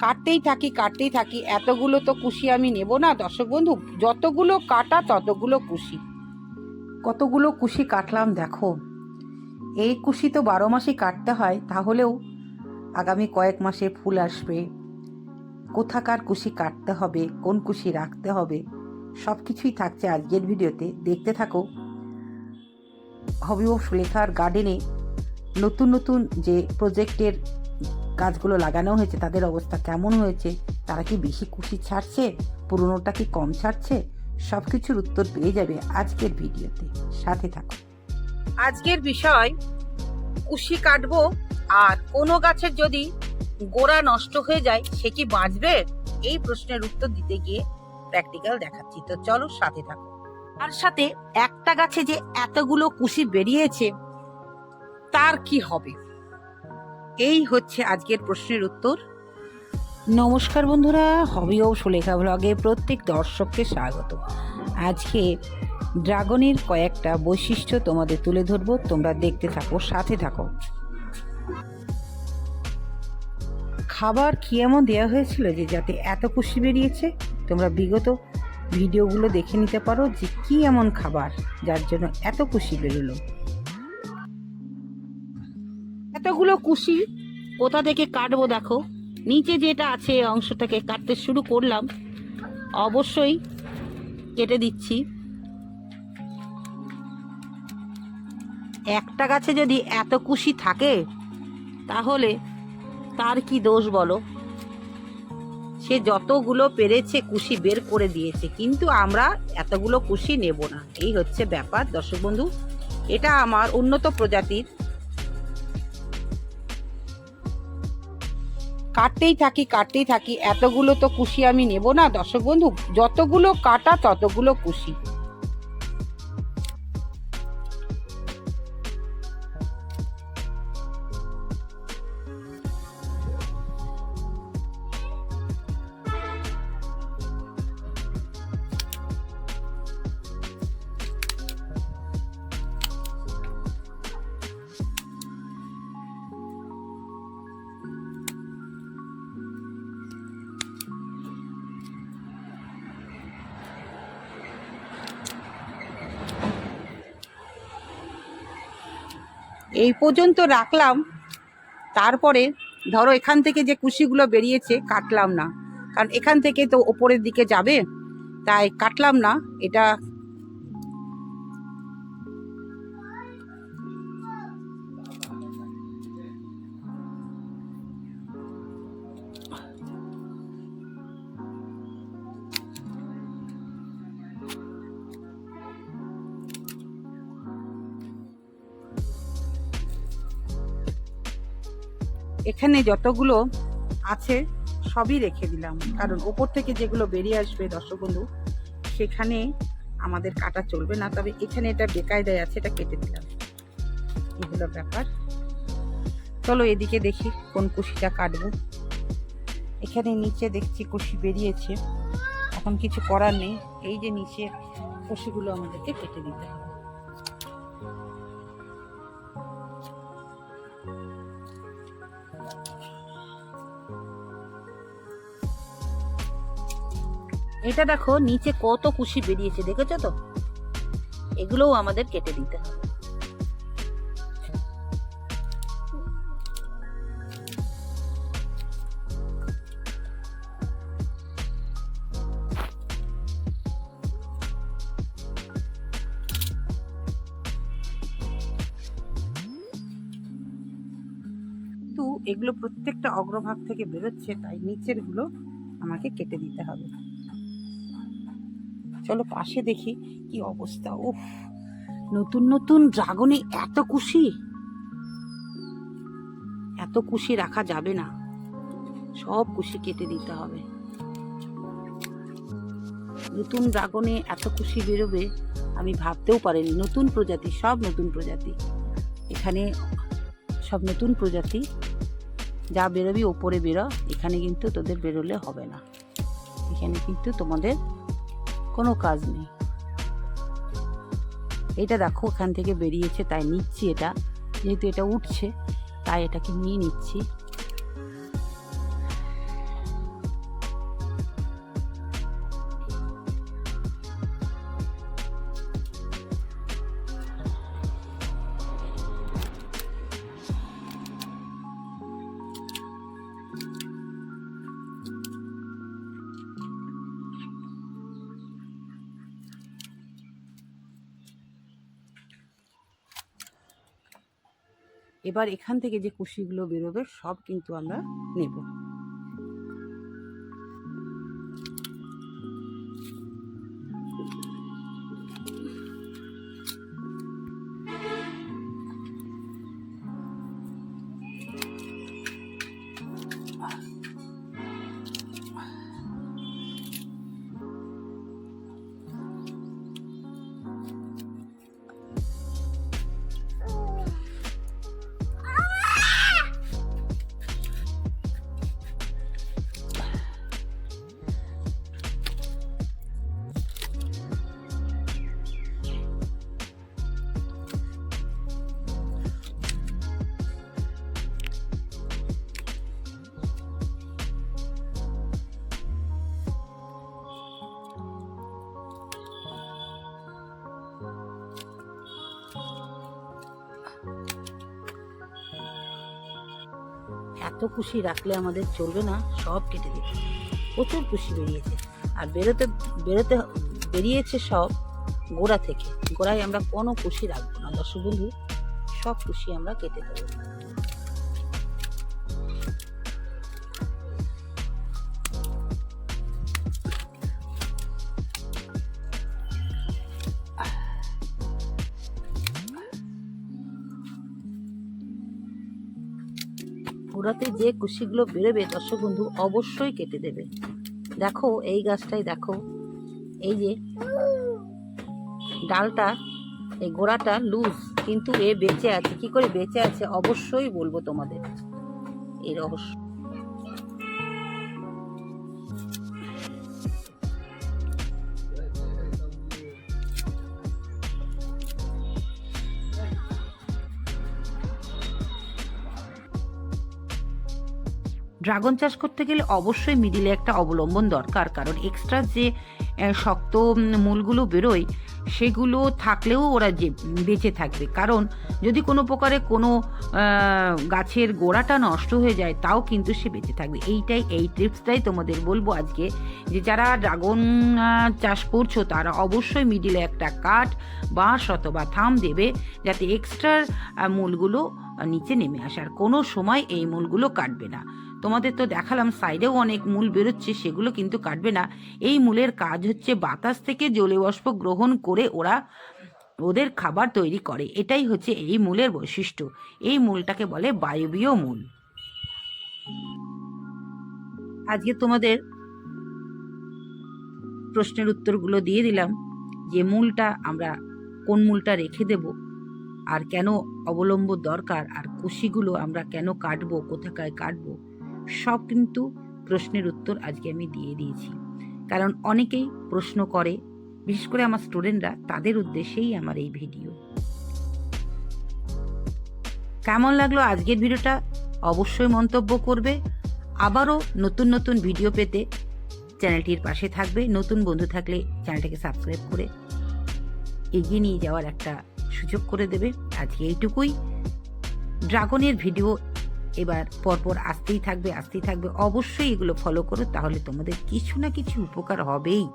কাটতেই থাকি কাটতেই থাকি। এতগুলো তো কুশি আমি নেব না, দর্শক বন্ধু। যতগুলো কাটা, ততগুলো কুশি। কতগুলো কুশি কাটলাম দেখো। এই কুশি তো বারো মাসই কাটতে হয়, তাহলেও আগামী কয়েক মাসে ফুল আসবে। কোথাকার কুশি কাটতে হবে, কোন কুশি রাখতে হবে সব কিছুই থাকছে আজকের ভিডিওতে। দেখতে থাকো। হবি সুলেখার গার্ডেনে নতুন নতুন যে প্রজেক্টের গাছগুলো লাগানো হয়েছে, তাদের অবস্থা কেমন হয়েছে, তারা কি বেশি কুশি ছাড়ছে, পুরনোটা কি কম ছাড়ছে সব কিছুর উত্তর পেয়ে যাবে আজকের ভিডিওতে। সাথে থাকো আজকের বিষয়, কুশি কাটবো আর কোনো গাছের যদি গোড়া নষ্ট হয়ে যায়, সে কি বাঁচবে? এই প্রশ্নের উত্তর দিতে গিয়ে প্র্যাকটিক্যাল দেখাচ্ছি। তো চলো সাথে থাকো তার সাথে একটা গাছে যে এতগুলো কুশি বেরিয়েছে, তার কি হবে? এই হচ্ছে আজকের প্রশ্নের উত্তর। নমস্কার বন্ধুরা, হবি ও সুলেখা ব্লগে প্রত্যেক দর্শককে স্বাগত। আজকে ড্রাগনের কয়েকটা বৈশিষ্ট্য তোমাদের তুলে ধরবো, তোমরা দেখতে থাকো, সাথে থাকো। খাবার কি এমন দেওয়া হয়েছিল যে যাতে এত খুশি বেরিয়েছে? তোমরা বিগত ভিডিওগুলো দেখে নিতে পারো যে কি এমন খাবার যার জন্য এত খুশি বেরোলো। এতগুলো কুশি কোথা থেকে কাটবো দেখো? নিচে যেটা আছে অংশটাকে কাটতে শুরু করলাম, অবশ্যই কেটে দিচ্ছি। একটা গাছে যদি এত কুশি থাকে, তাহলে তার কি দোষ বলো? সে যতগুলো পেরেছে কুশি বের করে দিয়েছে, কিন্তু আমরা এতগুলো কুশি নেব না। এই হচ্ছে ব্যাপার, দর্শক বন্ধু। এটা আমার উন্নত প্রজাতির কাটতেই থাকি কাটতেই থাকি। এতগুলো তো কুশি আমি নেব না, দর্শক বন্ধু। যতগুলো কাটা, ততগুলো কুশি এই পর্যন্ত রাখলাম। তারপরে ধরো এখান থেকে যে কুশিগুলো বেরিয়েছে, কাটলাম না। কারণ এখান থেকে তো ওপরের দিকে যাবে, তাই কাটলাম না। এটা এখানে যতগুলো আছে, সবই রেখে দিলাম। কারণ ওপর থেকে যেগুলো বেরিয়ে আসবে দর্শক বন্ধু, সেখানে আমাদের কাটা চলবে না। তবে এখানে এটা বেকায়দায় আছে, এটা কেটে দিলাম। এগুলো ব্যাপার। চলো এদিকে দেখি কোন কুশিটা কাটবো। এখানে নিচে দেখছি কুশি বেরিয়েছে। এখন কিছু করার নেই। এই যে নিচে কুশিগুলো আমাদেরকে কেটে দিতে হবে। এটা দেখো, নিচে কত কুশি বেরিয়েছে, দেখেছ তো? এগুলোও আমাদের কেটে দিতে হবে। এগুলো প্রত্যেকটা অগ্রভাগ থেকে বেরোচ্ছে, তাই নিচেরগুলো আমাকে কেটে দিতে হবে। চলো পাশে দেখি কি অবস্থা উফ। নতুন নতুন ড্রাগনে এত খুশি এত খুশি রাখা যাবে না। সব খুশি কেটে দিতে হবে। নতুন ড্রাগনে এত খুশি বেরোবে আমি ভাবতেও পারিনি। নতুন প্রজাতি সব নতুন প্রজাতি। এখানে সব নতুন প্রজাতি। যা বেরোবি ওপরে বেরো। এখানে কিন্তু তোদের বেরোলে হবে না। এখানে কিন্তু তোমাদের কোনো কাজ নেই। এটা দেখো ওখান থেকে বেরিয়েছে, তাই নিচ্ছি এটা। যেহেতু এটা উঠছে, তাই এটাকে নিয়ে নিচ্ছি। এবার এখান থেকে যে কুশিগুলো বেরোবে সব কিন্তু আমরা নেব। এত কুশি রাখলে আমাদের চলবে না, সব কেটে দিতে প্রচুর কুশি বেরিয়েছে। আর বেরোতে বেরোতে, বেরিয়েছে সব গোড়া থেকে। গোড়ায় আমরা কোনো কুশি রাখব না। দর্শক বন্ধু, সব কুশি আমরা কেটে দেবো। গোড়াতে যে কুশিগুলো বেরোবে দর্শক বন্ধু অবশ্যই কেটে দেবে। দেখো, এই গাছটাই দেখো। এই যে ডালটা, এই গোড়াটা লুজ কিন্তু এ বেঁচে আছে। কি করে বেঁচে আছে, অবশ্যই বলব তোমাদের। এই রহস্য। ড্রাগন চাষ করতে গেলে অবশ্যই মিডিলে একটা অবলম্বন দরকার। কারণ এক্সট্রা যে শক্ত মূলগুলো বেরোয়, সেগুলো থাকলেও ওরা যে, বেঁচে থাকবে। কারণ যদি কোনো প্রকারে কোনো গাছের গোড়াটা নষ্ট হয়ে যায়, তাও কিন্তু সে বেঁচে থাকবে। এইটাই, এই টিপসটাই তোমাদের বলব আজকে, যে যারা ড্রাগন চাষ করছ, তারা অবশ্যই মিডিলে একটা কাঠ বাঁশ অথবা থাম দেবে, যাতে এক্সট্রা মূলগুলো নিচে নেমে আসার কোনো সময় এই মূলগুলো কাটবে না। তোমাদের তো দেখালাম সাইডেও অনেক মূল বেরোচ্ছে, সেগুলো কিন্তু কাটবে না। এই মূলের কাজ হচ্ছে বাতাস থেকে জলীয় বাষ্প গ্রহণ করে ওরা ওদের খাবার তৈরি করে। এটাই হচ্ছে এই মূলের বৈশিষ্ট্য। এই মূলটাকে বলে বায়বীয় মূল। আজকে তোমাদের প্রশ্নের উত্তরগুলো দিয়ে দিলাম, যে মূলটা আমরা কোন মূলটা রেখে দেব, আর কেন অবলম্ব দরকার, আর কুশিগুলো আমরা কেন কাটবো, কোথাকায় কাটবো। সব কিন্তু প্রশ্নের উত্তর আজকে আমি দিয়ে দিয়েছি। কারণ অনেকেই প্রশ্ন করে, বিশেষ করে আমার স্টুডেন্টরা, তাদের উদ্দেশ্যেই আমার এই ভিডিও। কেমন লাগল আজকের ভিডিওটা? অবশ্যই মন্তব্য করবে। আবারও নতুন নতুন ভিডিও পেতে চ্যানেলটির পাশে থাকবে। নতুন বন্ধু থাকলে চ্যানেলটাকে সাবস্ক্রাইব করে এগিয়ে নিয়ে যাওয়ার একটা সুযোগ করে দেবে। আজকে এইটুকুই। ড্রাগনের ভিডিও এবার পরপর আসতেই থাকবে আসতেই থাকবে। অবশ্যই এগুলো ফলো করো, তাহলে তোমাদের কিছু না কিছু উপকার হবেই।